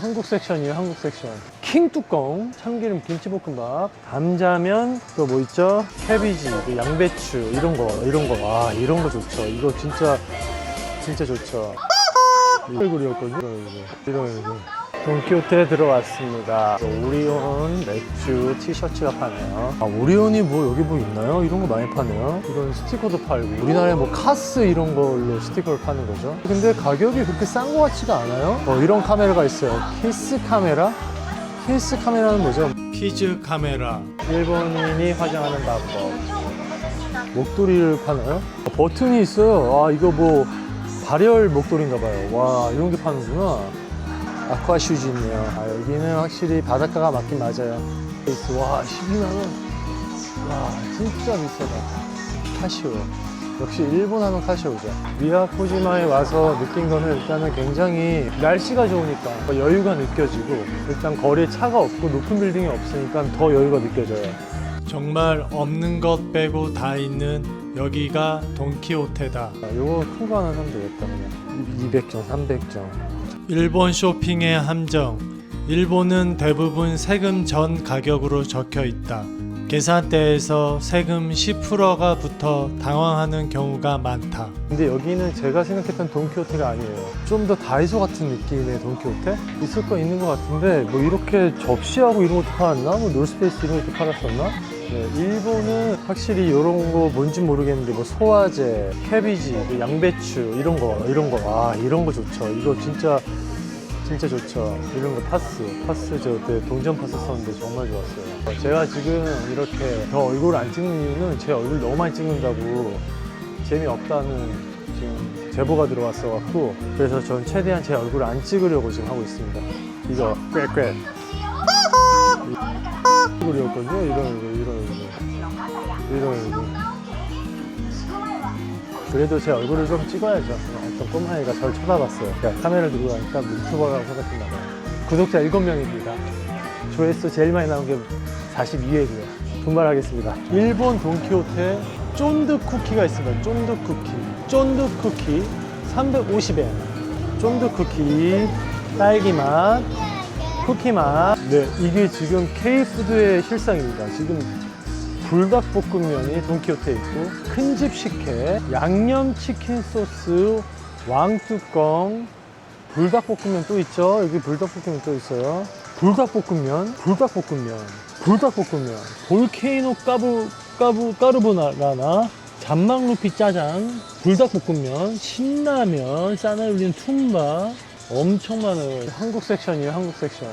한국 섹션이에요, 한국 섹션. 킹 뚜껑, 참기름 김치볶음밥, 감자면, 또 뭐 있죠? 캐비지, 그 양배추, 이런 거, 이런 거. 아, 이런 거 좋죠. 이거 진짜, 진짜 좋죠. 얼굴이었거든요. 이런 얼굴. 돈키호테 들어왔습니다. 오리온 맥주 티셔츠가 파네요. 아, 오리온이 뭐 여기 뭐 있나요? 이런 거 많이 파네요. 이런 스티커도 팔고. 우리나라에 뭐 카스 이런 걸로 스티커를 파는 거죠. 근데 가격이 그렇게 싼 거 같지가 않아요. 어, 이런 카메라가 있어요. 키스 카메라? 키스 카메라는 뭐죠? 키즈 카메라 일본인이 화장하는 방법. 목도리를 파나요? 아, 버튼이 있어요. 아, 이거 뭐 발열 목도리인가 봐요. 와, 이런 게 파는구나. 아쿠아 슈즈 있네요. 아, 여기는 확실히 바닷가가 맞긴 맞아요. 와, 12만원. 와, 진짜 비싸다. 카시오. 역시 일본 하면 카시오죠. 미야코지마에 와서 느낀 거는 일단은 굉장히 날씨가 좋으니까 여유가 느껴지고 일단 거리에 차가 없고 높은 빌딩이 없으니까 더 여유가 느껴져요. 정말 없는 것 빼고 다 있는 여기가 돈키호테다 아, 요거 큰 거 하나 사면 되겠다 그냥 200정, 300정 일본 쇼핑의 함정 일본은 대부분 세금 전 가격으로 적혀 있다 계산대에서 세금 10%가 붙어 당황하는 경우가 많다 근데 여기는 제가 생각했던 돈키호테가 아니에요 좀 더 다이소 같은 느낌의 돈키호테? 있을 거 있는 것 같은데 뭐 이렇게 접시하고 이런 것도 팔았나? 뭐 놀스페이스 이런 것도 팔았었나? 네, 일본은 확실히 이런 거 뭔지 모르겠는데 뭐 소화제, 캐비지, 뭐 양배추 이런 거 이런 거 아 이런 거 좋죠 이거 진짜 진짜 좋죠. 이런 거 파스, 파스 저 그때 동전 파스 썼는데 정말 좋았어요. 제가 지금 이렇게 저 얼굴 안 찍는 이유는 제 얼굴 너무 많이 찍는다고 재미없다는 지금 제보가 들어왔어갖고 그래서 전 최대한 제 얼굴 안 찍으려고 지금 하고 있습니다. 이거 꾀꾀. 얼굴이었거든요. 이런 얼굴, 이런 얼굴, 이런 얼굴. 그래도 제 얼굴을 좀 찍어야죠. 어떤 꼬마애가 저를 쳐다봤어요. 그러니까 카메라를 들고 가니까 유튜버라고 생각했나 봐요. 구독자 7명입니다. 조회수 제일 많이 나온 게 42회고요. 분발하겠습니다. 일본 돈키호테 쫀득 쿠키가 있습니다. 쫀득 쿠키. 쫀득 쿠키 350엔. 쫀득 쿠키 딸기 맛, 쿠키 맛. 네, 이게 지금 K푸드의 실상입니다. 지금 불닭볶음면이 돈키호테 있고 큰집 식혜 양념 치킨 소스 왕뚜껑 불닭볶음면 또 있죠? 여기 불닭볶음면 또 있어요. 불닭볶음면 불닭볶음면 불닭볶음면. 볼케이노 까부 까부 까르보나라나? 잔망루피 짜장 불닭볶음면 신라면 싸나이 올린 툼바 엄청 많아요. 한국 섹션이에요 한국 섹션.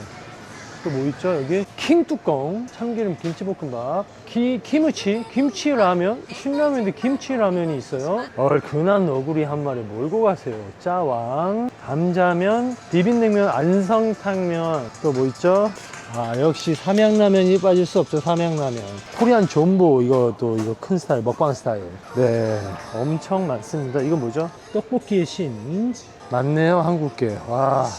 또 뭐 있죠? 여기 킹 뚜껑 참기름 김치볶음밥 키, 키무치 김치 라면 신라면인데 김치 라면이 있어요. 얼 근한 너구리 한 마리 몰고 가세요. 짜왕 감자면 비빔냉면 안성탕면. 또 뭐 있죠 아 역시 삼양라면이 빠질 수 없죠 삼양라면. 코리안 존보 또 이거 큰 스타일 먹방 스타일. 네. 엄청 많습니다. 이건 뭐죠? 떡볶이의 신 맞네요 한국계. 와이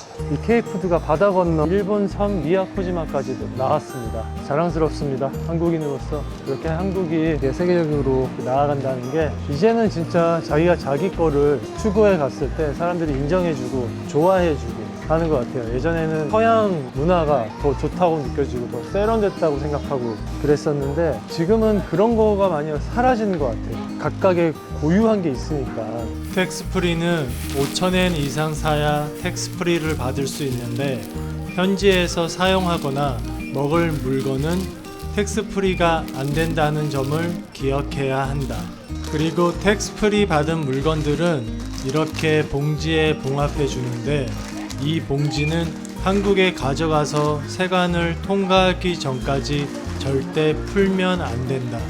K푸드가 바다 건너 일본 섬 미야코지마까지도 나왔습니다. 자랑스럽습니다 한국인으로서. 이렇게 한국이 세계적으로 나아간다는 게 이제는 진짜 자기가 자기 거를 추구해 갔을 때 사람들이 인정해주고 좋아해주고 하는 것 같아요. 예전에는 서양 문화가 더 좋다고 느껴지고 더 세련됐다고 생각하고 그랬었는데 지금은 그런 거가 많이 사라지는 것 같아요. 각각의 고유한 게 있으니까. 텍스프리는 5,000엔 이상 사야 텍스프리를 받을 수 있는데 현지에서 사용하거나 먹을 물건은 텍스프리가 안 된다는 점을 기억해야 한다. 그리고 텍스프리 받은 물건들은 이렇게 봉지에 봉합해 주는데 이 봉지는 한국에 가져가서 세관을 통과하기 전까지 절대 풀면 안 된다.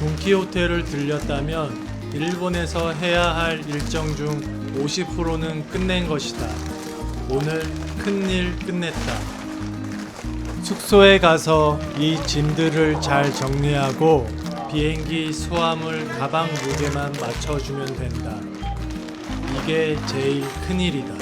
돈키호테를 들렸다면 일본에서 해야 할 일정 중 50%는 끝낸 것이다. 오늘 큰일 끝냈다. 숙소에 가서 이 짐들을 잘 정리하고 비행기 수화물 가방 무게만 맞춰주면 된다. 이게 제일 큰일이다.